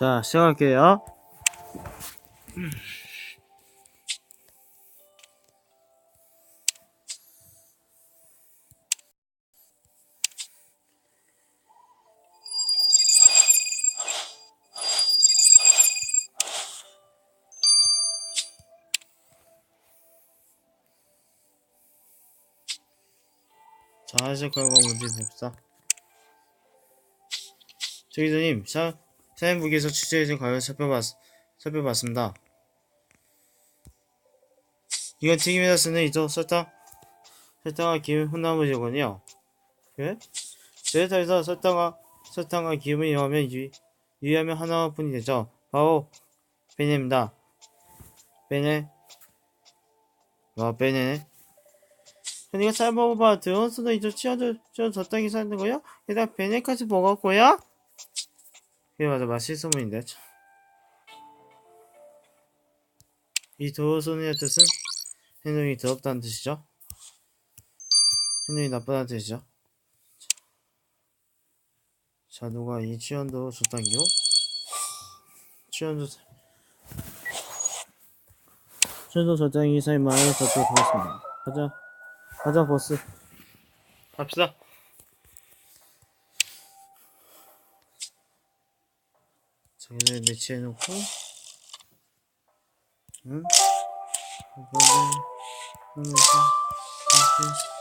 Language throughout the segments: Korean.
자, 시작할게요. 자, 하실 결과 문제 봅시다. 저기도님, 사, 사연북에서 취재해준 과연 살펴봤, 살펴봤습니다. 이건 튀김에다 쓰는 이쪽 설탕, 설탕과 기름 혼나무이군요. 예? 제타에서 설탕과, 설탕과 기름을 이용하면 유, 유의하면 하나뿐이 되죠. 바로, 베네입니다. 베네. 와, 베네. 그러니까 짧아봐 들어온 수도 이쪽 치어져 저 적당히 사는 거야? 게다가 베네까지 먹었고요? 그래 맞아. 맛있을 소문인데 참. 이 도어소니의 뜻은 행동이 더럽다는 뜻이죠? 행동이 나쁘다는 뜻이죠? 자 누가 이 치연도 적당히요? 치연도 치연도 적당히 이사의 말을 듣도록 하겠습니다. 가자. 가자 보스. 갑시다 자기를 배치해놓고 응? 이거를 하면서 이렇게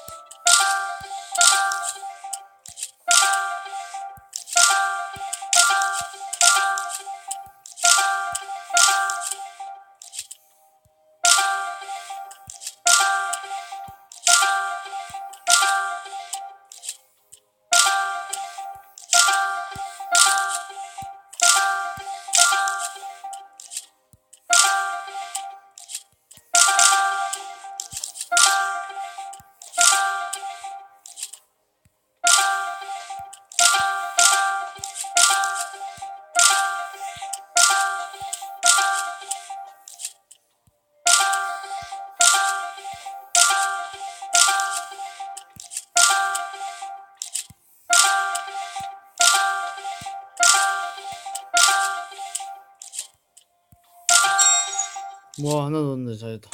뭐 하나 넣었네 잘했다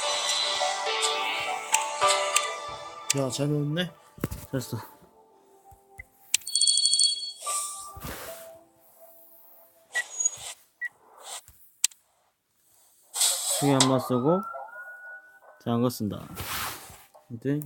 야잘 넣었네? 잘했어. 중에 한번 쓰고 작은 거 쓴다. 네,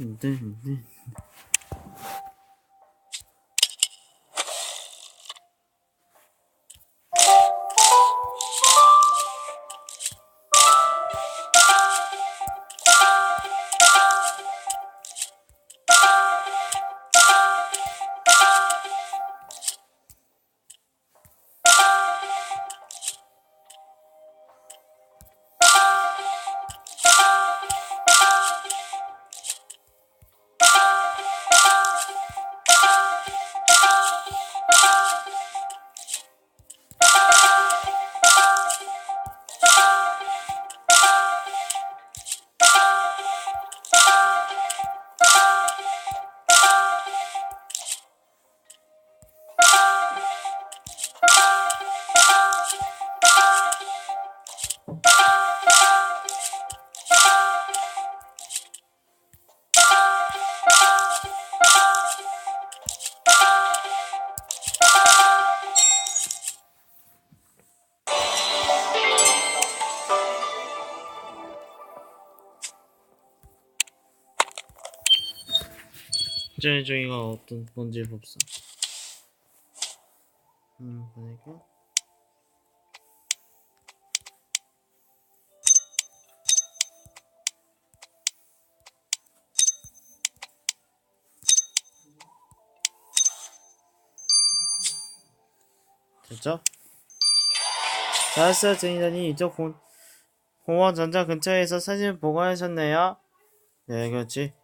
네, 네. 전종이가 어떤 뭔지 봅시다. 음, 보니까 됐죠? 잘했어요, 제니다니. 이쪽 공, 공원 전장 근처에서 사진 보관하셨네요. 네, 그렇지.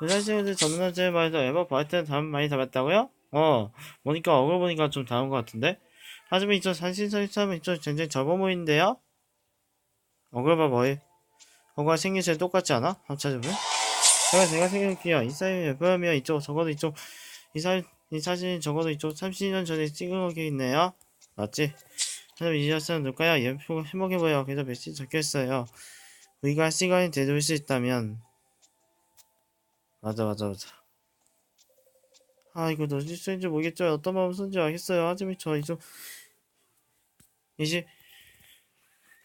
사실은 전문가제 말도 에버 바이트는 담 많이 담았다고요? 어, 보니까 얼굴 보니까 좀 다른 것 같은데? 하지만 이쪽 산신성이 처음에 이쪽 전쟁 접어 보이는데요? 얼굴 봐 뭐해? 얼굴 제 똑같지 않아? 합쳐보면? 제가 제가 생각해요. 이 사진 예쁘면 이쪽 적어도 이쪽 이 사, 이 사진 적어도 이쪽 30년 전에 찍은 게 있네요. 맞지? 그럼 이 자세는 누굴까요? 예쁘고 행복해 보여. 그래서 메시지 적혀있어요. 우리가 시간이 되돌릴 수 있다면 맞아 맞아 맞아. 아 이거 너지 쓰인지 모르겠죠? 어떤 마음 쓰는지 알겠어요. 하지만 저 이좀 이제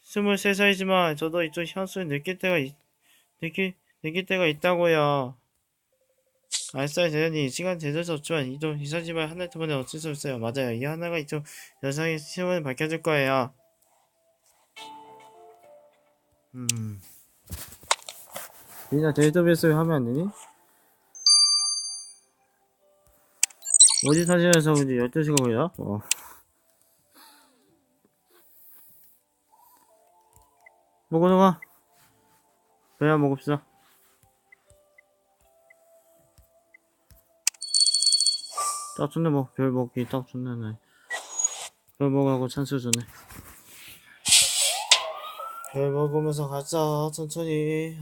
23살이지만 저도 이쪽 향수를 느낄 때가 있, 느낄, 느낄 때가 있다고요. 알싸요 대련이 시간 수 없지만 이쪽 이사지만 하나 때문에 어쩔 수 없어요. 맞아요. 이 하나가 이쪽 여성의 신원을 밝혀줄 거예요. 음. 니나 데이터베이스 하면 안 되니? 어디 사진에서 이제 12시가 걸려? 어. 먹어, 놓아 그래야 먹읍시다. 딱 좋네, 뭐. 별 먹기 딱 좋네, 네. 별 먹으라고 찬스 주네. 별 먹으면서 가자, 천천히.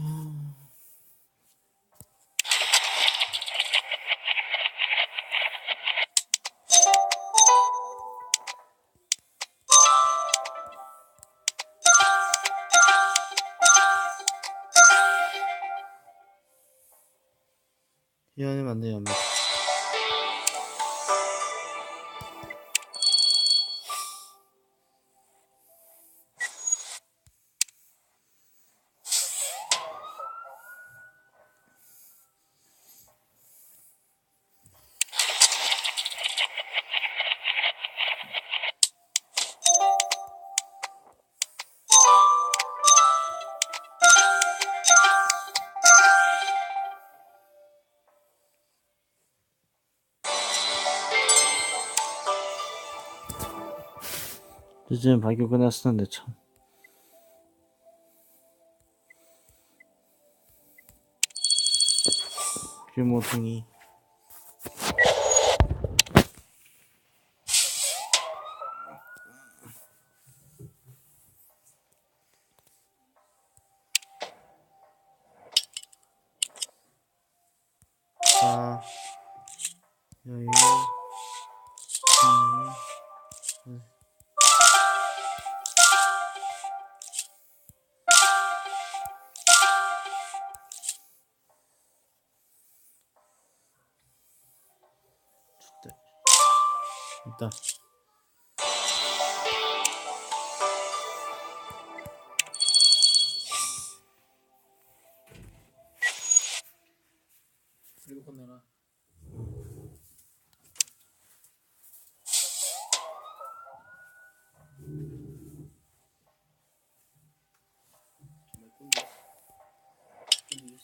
미안해, 맞네, 연막. 이제는 발교 끝났었는데, 참. 규모등이. 아, 여유, 일단 그리고 건너라. 정말 꾼다. 꾼이스.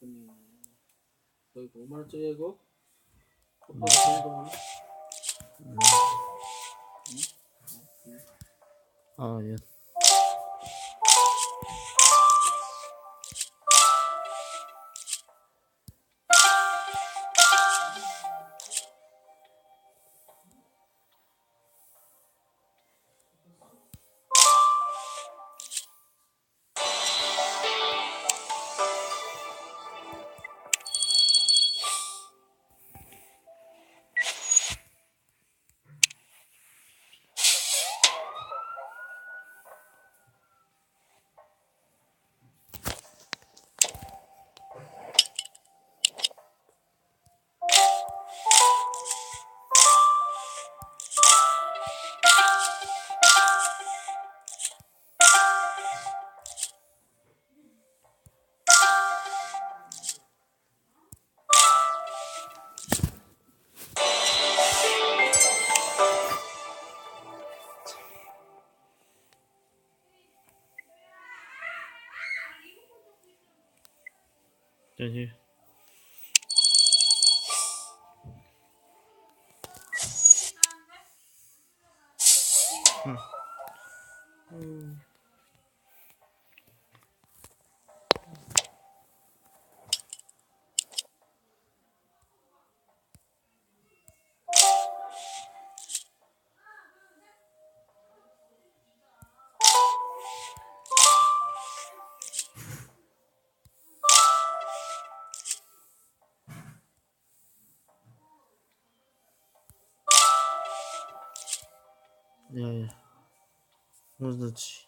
꾼이. 너 이거 5만 원짜리 이거? 오빠가 사는 거아 예. 저기 야야 뭐지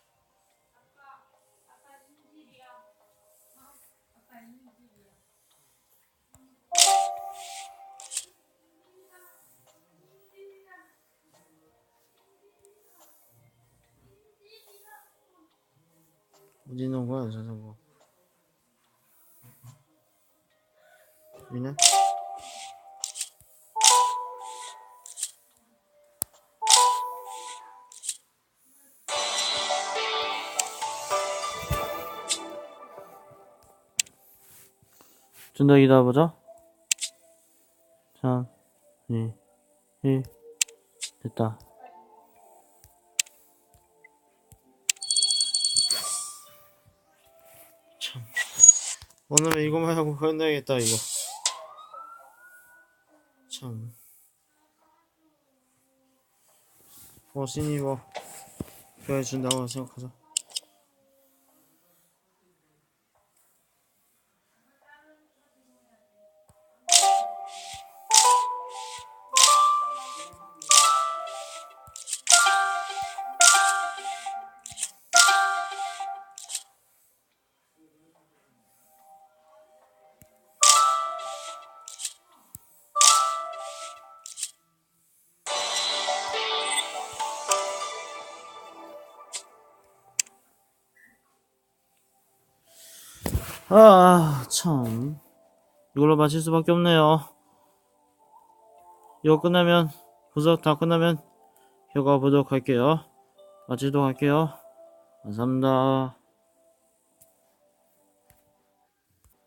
어디 있는 거야 저거 좀 더 기다려보자. 3, 2, 1. 됐다. 참. 오늘은 이거만 하고 끝내야겠다, 이거. 참. 뭐, 신이 뭐, 보여준다고 생각하자. 아, 참. 이걸로 마칠 수밖에 없네요. 이거 끝나면, 분석 다 끝나면, 효과 보도록 할게요. 마치도록 할게요. 감사합니다.